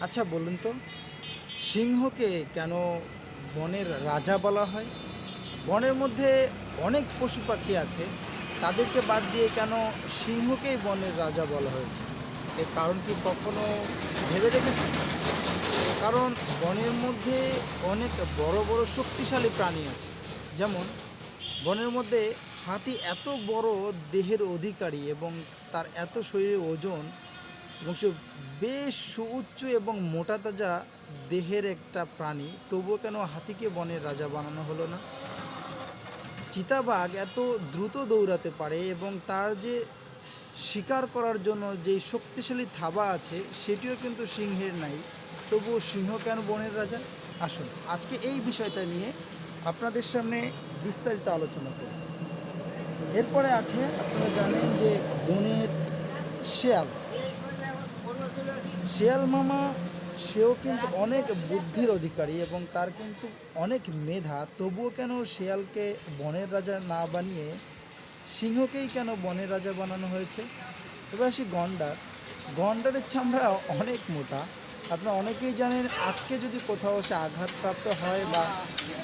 আচ্ছা বলুন তো, সিংহকে কেন বনের রাজা বলা হয়? বনের মধ্যে অনেক পশু পাখি আছে, তাদেরকে বাদ দিয়ে কেন সিংহকেই বনের রাজা বলা হয়েছে? এর কারণ কি কখনো ভেবে দেখেছেন? কারণ বনের মধ্যে অনেক বড় বড় শক্তিশালী প্রাণী আছে। যেমন, বনের মধ্যে হাতি এত বড় দেহের অধিকারী এবং তার এত শরীরের ওজন এবং সে বেশ সুউচ্চ এবং মোটা তাজা দেহের একটা প্রাণী। তবুও কেন হাতিকে বনের রাজা বানানো হলো না? চিতাবাঘ এত দ্রুত দৌড়াতে পারে এবং তার যে শিকার করার জন্য যে শক্তিশালী থাবা আছে, সেটিও কিন্তু সিংহের নাই। তবুও সিংহ কেন বনের রাজা? আসুন, আজকে এই বিষয়টা নিয়ে আপনাদের সামনে বিস্তারিত আলোচনা করব এরপরে আছে, আপনারা জানেন যে বনের শেয়াল। শেয়াল মামা, সেও কিন্তু অনেক বুদ্ধির অধিকারী এবং তার কিন্তু অনেক মেধা। তবুও কেন শিয়ালকে বনের রাজা না বানিয়ে সিংহকেই কেন বনের রাজা বানানো হয়েছে? এবার আসি গন্ডার। গন্ডারের চামড়া অনেক মোটা। আপনারা অনেকেই জানেন, আজকে যদি কোথাও সে আঘাতপ্রাপ্ত হয় বা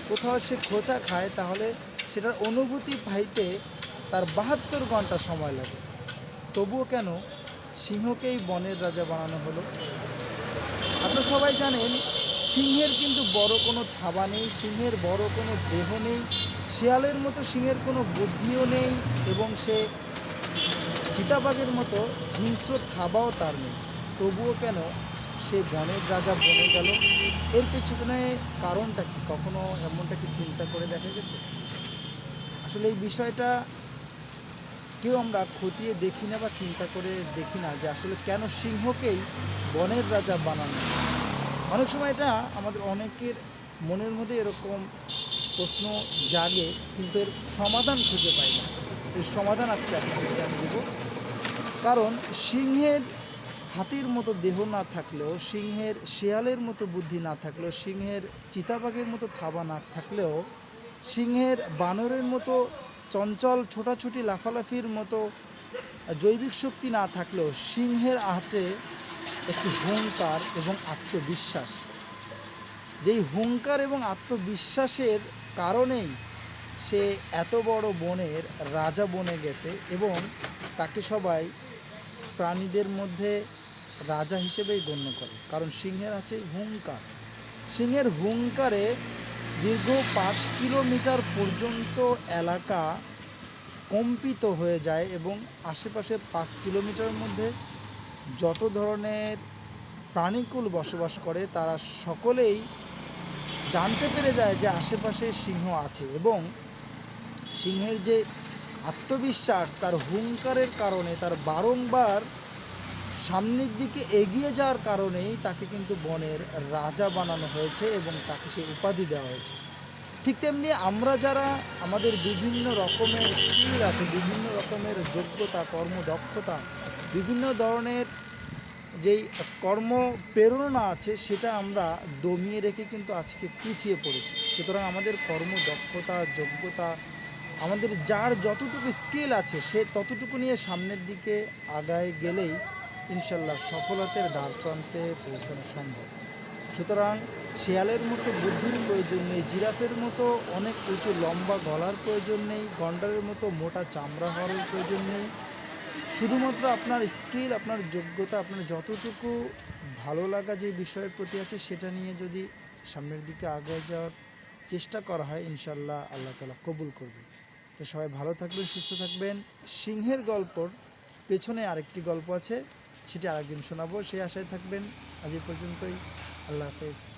কোথাও সে খোঁচা খায়, তাহলে সেটার অনুভূতি পাইতে তার বাহাত্তর ঘণ্টা সময় লাগে। তবুও কেন সিংহকেই বনের রাজা বানানো হলো। আপনারা সবাই জানেন, সিংহের কিন্তু বড় কোনো থাবা নেই, সিংহের বড় কোনো দেহ নেই, শেয়ালের মতো সিংহের কোনো বুদ্ধিও নেই, এবং সে চিতাবাঘের মতো হিংস্র থাবাও তার নেই। তবুও কেন সে বনের রাজা বনে গেল? এর পেছনে কারণটা কি? কখনো এমনটা কি চিন্তা করে দেখা গেছে? আসলে এই বিষয়টা কেউ আমরা খতিয়ে দেখি না বা চিন্তা করে দেখি না যে আসলে কেন সিংহকেই বনের রাজা বানানো। অনেক সময় এটা আমাদের অনেকের মনের মধ্যে এরকম প্রশ্ন জাগে, কিন্তু এর সমাধান খুঁজে পাই না। এর সমাধান আজকে আপনাদেরকে আমি দেবো। কারণ সিংহের হাতির মতো দেহ না থাকলেও, সিংহের শেয়ালের মতো বুদ্ধি না থাকলেও, সিংহের চিতাবাঘের মতো থাবা না থাকলেও, সিংহের বানরের মতো চঞ্চল ছোটাছুটি লাফালাফির মতো জৈবিক শক্তি না থাকলেও সিংহের আছে একটি হুঙ্কার এবং আত্মবিশ্বাস। যেই হুঙ্কার এবং আত্মবিশ্বাসের কারণেই সে এত বড় বনের রাজা বনে গেছে এবং তাকে সবাই প্রাণীদের মধ্যে রাজা হিসেবেই গণ্য করে। কারণ সিংহের আছে হুঙ্কার সিংহের হুঙ্কারে দীর্ঘ পাঁচ কিলোমিটার পর্যন্ত এলাকা কম্পিত হয়ে যায় এবং আশেপাশে পাঁচ কিলোমিটারের মধ্যে যত ধরনের প্রাণীকুল বসবাস করে, তারা সকলেই জানতে পেরে যায় যে আশেপাশে সিংহ আছে এবং সিংহের যে আত্মবিশ্বাস, তার হুঙ্কারের কারণে, তার বারংবার সামনের দিকে এগিয়ে যাওয়ার কারণেই তাকে কিন্তু বনের রাজা বানানো হয়েছে এবং তাকে সেই উপাধি দেওয়া হয়েছে। ঠিক তেমনি আমরা যারা আমাদের বিভিন্ন রকমের স্কিল আছে, বিভিন্ন রকমের যোগ্যতা, কর্মদক্ষতা, বিভিন্ন ধরনের যেই কর্ম প্রেরণা আছে, সেটা আমরা দমিয়ে রেখে কিন্তু আজকে পিছিয়ে পড়েছি। সুতরাং আমাদের কর্মদক্ষতা, যোগ্যতা, আমাদের যার যতটুকু স্কিল আছে, সে ততটুকু নিয়ে সামনের দিকে আগায় গেলেই ইনশাল্লাহ সফলতার দ্বার প্রান্তে পৌঁছানো সম্ভব। সুতরাং শেয়ালের মতো বুদ্ধির প্রয়োজন নেই, জিরাফের মতো অনেক উঁচু লম্বা গলার প্রয়োজন নেই, গন্ডারের মতো মোটা চামড়া হওয়ার প্রয়োজন নেই। শুধুমাত্র আপনার স্কিল, আপনার যোগ্যতা, আপনার যতটুকু ভালো লাগা যে বিষয়ের প্রতি আছে সেটা নিয়ে যদি সামনের দিকে আগে যাওয়ার চেষ্টা করা হয়, ইনশাল্লাহ আল্লাহ তালা কবুল করবে। তো সবাই ভালো থাকবেন, সুস্থ থাকবেন। সিংহের গল্পর পেছনে আরেকটি গল্প আছে। সেটি আরেকদিন শোনাবো। সেই আশায় থাকবেন। আজ এই পর্যন্তই। আল্লাহ হাফেজ।